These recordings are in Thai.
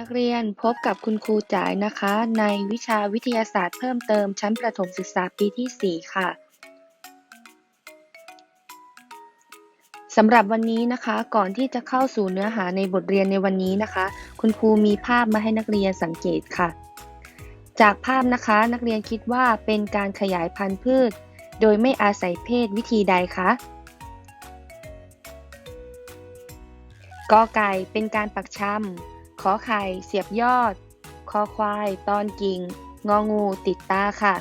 นักเรียนพบกับคุณครูจ๋ายนะคะ ในวิชาวิทยาศาสตร์เพิ่มเติมชั้นประถมศึกษาปีที่ 4 ค่ะสำหรับวันนี้นะคะก่อนที่จะเข้าสู่เนื้อหาในบทเรียนในวันนี้นะคะ คุณครูมีภาพมาให้นักเรียนสังเกตค่ะ จากภาพนะคะนักเรียนคิดว่าเป็นการขยายพันธุ์พืช โดยไม่อาศัยเพศวิธีใดคะกอไก่เป็นการปักชำ ขอไข่เสียบยอด คอควาย ตอนกิ่ง งองูติดตาค่ะ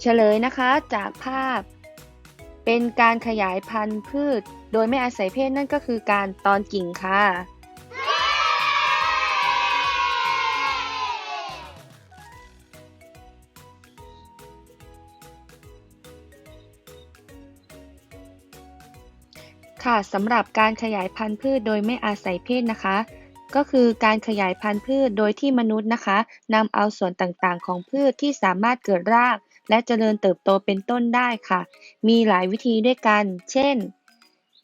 เฉลยนะคะจากภาพ เป็นการขยายพันธุ์พืช โดยไม่อาศัยเพศนั่นก็คือการตอนกิ่งค่ะ ค่ะสำหรับการขยายพันธุ์พืชโดยไม่อาศัยเพศนะคะ ก็คือการขยายพันธุ์พืชโดยที่มนุษย์นะคะนำเอาส่วนต่างๆ ของพืชที่สามารถเกิดราก และเจริญเติบโตเป็นต้นได้ค่ะ มีหลายวิธีด้วยกัน เช่น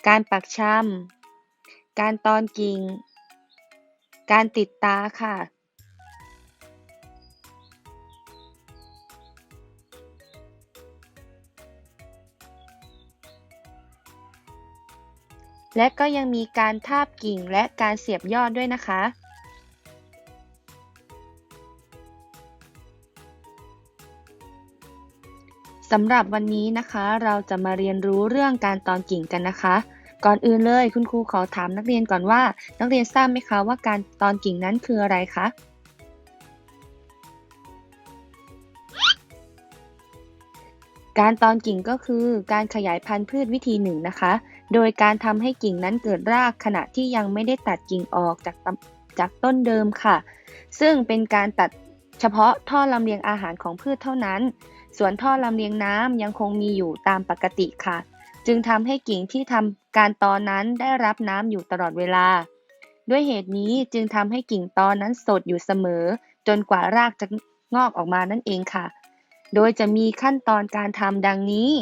การปักชำการตอนกิ่ง การติดตาค่ะ และก็ยังมีการทาบกิ่งและการเสียบยอดด้วยนะคะ สำหรับวันนี้นะคะเราจะมาเรียนรู้เรื่องการตอนกิ่งกันนะคะ ก่อนอื่นเลยคุณครูขอถามนักเรียนก่อนว่า นักเรียนทราบไหมคะว่าการตอนกิ่งนั้นคืออะไรคะการตอนกิ่งก็คือการขยายพันธุ์พืชวิธีหนึ่งนะคะ โดยการทำให้กิ่งนั้นเกิดรากขณะที่ยังไม่ได้ตัดกิ่งออกจากตำจากต้นเดิมค่ะ ซึ่งเป็นการตัดเฉพาะท่อลำเลียงอาหารของพืชเท่านั้น ส่วนท่อลำเลียงน้ำยังคงมีอยู่ตามปกติค่ะ จึงทำให้กิ่งที่ทำการตอนนั้นได้รับน้ำอยู่ตลอดเวลา ด้วยเหตุนี้จึงทำให้กิ่งตอนนั้นสดอยู่เสมอ จนกว่ารากจะงอกออกมานั่นเองค่ะ โดยจะมีขั้นตอนการทำดังนี้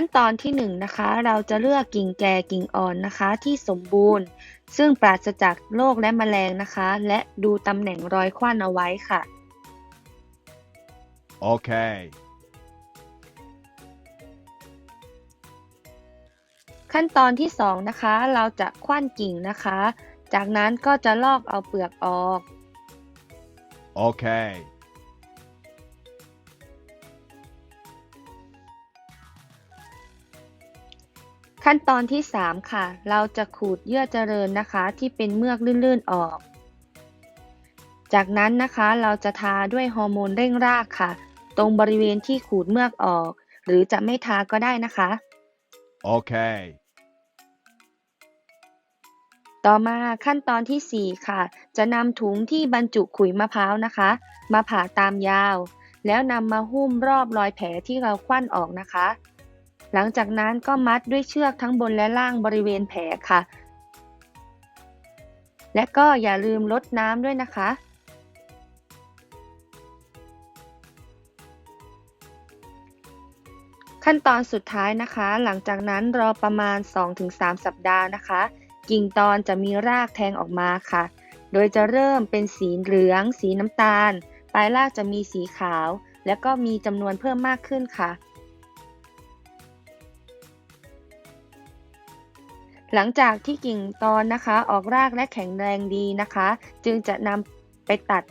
ขั้นตอนที่1นงนะคะ เราจะเลือกกิ่งแก่กิ่งอ่อนนะคะ ที่สมบูรณ์ ซึ่งปราศจากโรคและแมลงนะคะ และดูตำแหน่งรอยคว้านเอาไว้ค่ะ Okay. ขั้นตอนที่ 2 นะคะ เราจะคว้านกิ่งนะคะ จากนั้นก็จะลอกเอาเปลือกออก Okay. ขั้นตอนที่ 3 ค่ะ เราจะขูดเยื่อเจริญนะคะ ที่เป็นเมือกลื่นๆออก จากนั้นนะคะเราจะทาด้วยฮอร์โมนเร่งรากค่ะ ตรงบริเวณที่ขูดเมือกออก หรือจะไม่ทาก็ได้นะคะ Okay. ต่อมาขั้นตอนทีสี่ 4 ค่ะ จะนำถุงที่บรรจุขุยมะพร้าวนะคะ มาผ่าตามยาว แล้วนำมาหุ้มรอบรอยแผลที่เราคว้านออกนะคะ หลังจากนั้นก็มัดด้วยเชือกทั้งบนและล่างบริเวณแผลค่ะ และก็อย่าลืมลดน้ำด้วยนะคะ ขั้นตอนสุดท้ายนะคะ หลังจากนั้นรอประมาณ 2-3 สัปดาห์นะคะ กิ่งตอนจะมีรากแทงออกมาค่ะ โดยจะเริ่มเป็นสีเหลือง สีน้ำตาล ปลายรากจะมีสีขาว และก็มีจำนวนเพิ่มมากขึ้นค่ะ หลังจากที่กิ่งตอนนะคะออกรากและแข็งแรงดีนะคะ จึงจะนำไปตัด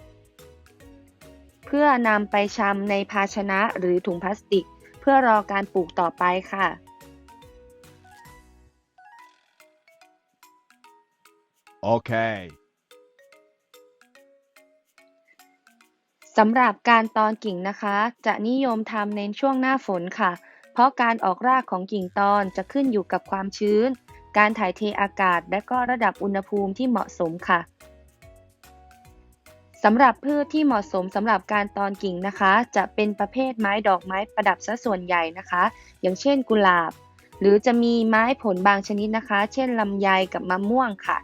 เพื่อนำไปชำในภาชนะหรือถุงพลาสติก เพื่อรอการปลูกต่อไปค่ะ Okay. สำหรับการตอนกิ่งนะคะ จะนิยมทำในช่วงหน้าฝนค่ะ เพราะการออกรากของกิ่งตอนจะขึ้นอยู่กับความชื้น การถ่ายเทอากาศ และก็ระดับอุณหภูมิที่เหมาะสมค่ะสำหรับพืชที่เหมาะสมสำหรับการตอนกิ่งนะคะ จะเป็นประเภทไม้ดอกไม้ประดับซะส่วนใหญ่นะคะ อย่างเช่นกุหลาบ หรือจะมีไม้ผลบางชนิดนะคะ เช่นลำไยกับมะม่วงค่ะ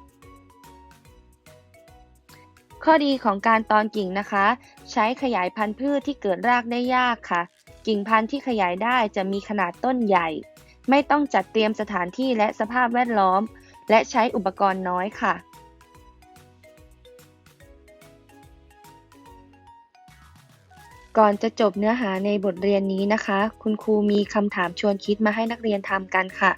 ข้อดีของการตอนกิ่งนะคะ ใช้ขยายพันธุ์พืชที่เกิดรากได้ยากค่ะ กิ่งพันธุ์ที่ขยายได้จะมีขนาดต้นใหญ่ ไม่ต้องจัดเตรียมสถานที่และสภาพแวดล้อม และใช้อุปกรณ์น้อยค่ะ ก่อนจะจบเนื้อหาในบทเรียนนี้นะคะ คุณครูมีคำถามชวนคิดมาให้นักเรียนทำกันค่ะ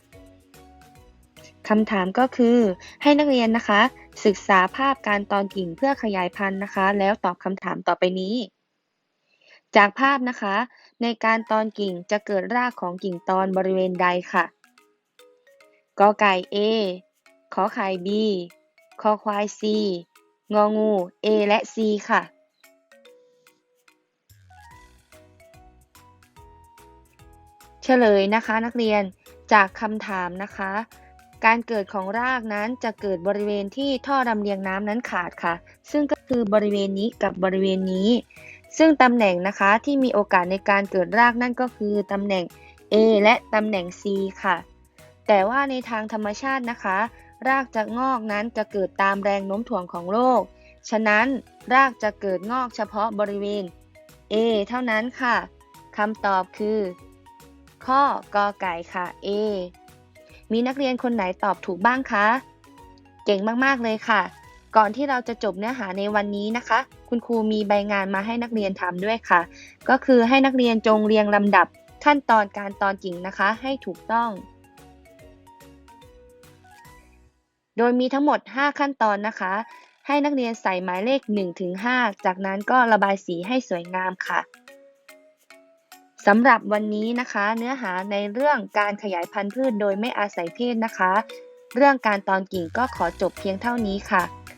คำถามก็คือให้นักเรียนนะคะ ศึกษาภาพการตอนกิ่งเพื่อขยายพันธุ์นะคะ แล้วตอบคำถามต่อไปนี้ จากภาพนะคะ ในการตอนกิ่งจะเกิดรากของกิ่งตอนบริเวณใดค่ะกอไก่ A ขอไข่ B คอควาย C งองู A และ C ค่ะ เฉลยนะคะนักเรียนจากคำถามนะคะ การเกิดของรากนั้นจะเกิดบริเวณที่ท่อลำเลียงน้ำนั้นขาดค่ะ ซึ่งก็คือบริเวณนี้กับบริเวณนี้ ซึ่งตำแหน่งนะคะที่มีโอกาสในการเกิดรากนั่นก็คือตำแหน่ง A และตำแหน่ง C ค่ะ แต่ว่าในทางธรรมชาตินะคะ รากจะงอกนั้นจะเกิดตามแรงโน้มถ่วงของโลก ฉะนั้นรากจะเกิดงอกเฉพาะบริเวณ A เท่านั้นค่ะคำตอบคือ ข้อกอไก่ค่ะ A มีนักเรียนคนไหนตอบถูกบ้างคะ เก่งมาก ๆ เลยค่ะ ก่อนที่เราจะจบเนื้อหาในวันนี้นะคะ คุณครูมีใบงานมาให้นักเรียนทำด้วยค่ะ ก็คือให้นักเรียนจงเรียงลำดับขั้นตอนการตอนกิ่งนะคะ ให้ถูกต้อง โดยมีทั้งหมด 5 ขั้นตอนนะคะ ให้นักเรียนใส่หมายเลข 1-5 จากนั้นก็ระบายสีให้สวยงามค่ะสำหรับวันนี้นะคะ เนื้อหาในเรื่องการขยายพันธุ์พืชโดยไม่อาศัยเพศนะคะ เรื่องการตอนกิ่งก็ขอจบเพียงเท่านี้ค่ะ